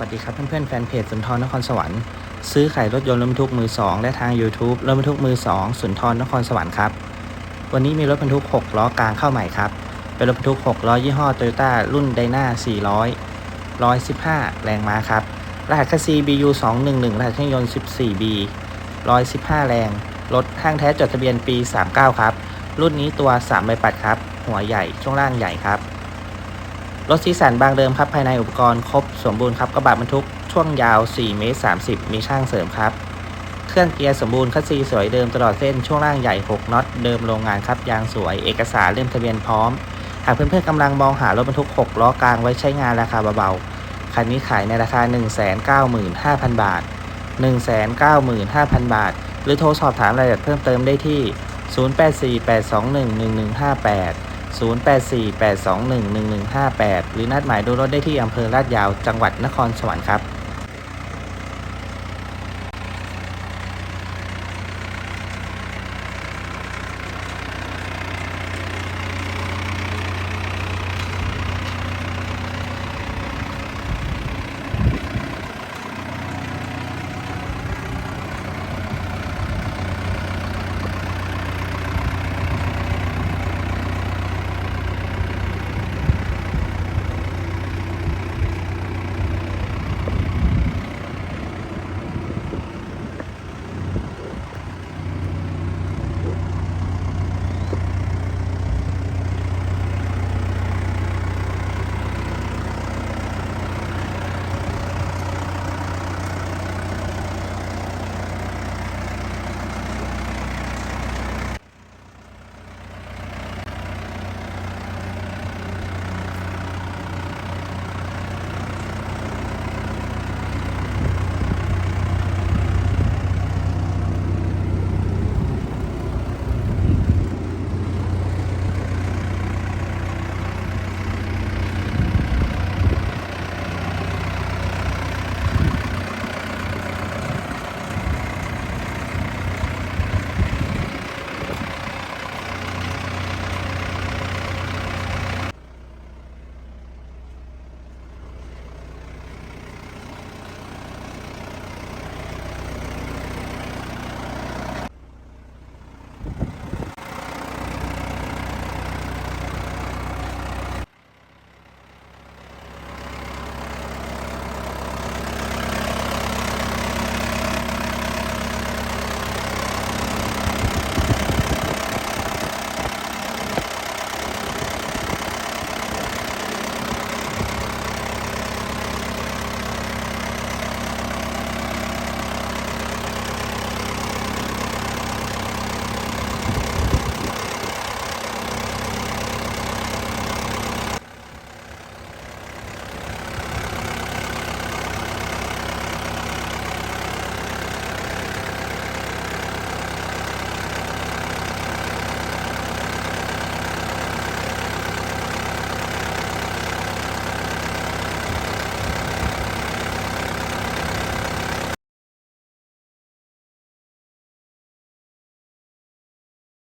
วัสดีครับเพื่อนๆแฟนเพจสุนทรนครสวรรค์ซื้อขายรถยนต์รถบรรทุกมือ 2 และทาง YouTube รถบรรทุกมือ 2 สุนทรนครสวรรค์ครับ วันนี้มีรถบรรทุก 6 ล้อกลางเข้าใหม่ครับ เป็นรถบรรทุก 6 ล้อยี่ห้อ Toyota รุ่น d y n a 400 115 แรงม้าครับ รหัสคัสซี BU 211รหัสเครื่องยนต์ 14B 115 แรง รถห้างแท้จดทะเบียนปี 39 ครับ รุ่นนี้ตัว3ใบปัดครับ หัวใหญ่ช่วงล่างใหญ่ครับ รถสีสันบางเดิมครับภายในอุปกรณ์ครบสมบูรณ์ครับกระบะบรรทุกช่วงยาว4เมตร30 มีช่างเสริมครับ เครื่องเกียร์สมบูรณ์คัสซีสวยเดิมตลอดเส้นช่วงล่างใหญ่ 6น็อตเดิมโรงงานครับยางสวย เอกสารเล่มทะเบียนพร้อม หากเพื่อนๆกำลังมองหารถบรรทุก 6 ล้อกลางไว้ใช้งานราคาเบาๆคันนี้ขายในราคา 195,000 บาท 195,000 บาท หรือโทรสอบถามรายละเอียดเพิ่มเติมได้ที่ 0848211158 0848211158 หรือนัดหมายดูรถได้ที่อำเภอลาดยาวจังหวัดนครสวรรค์ครับ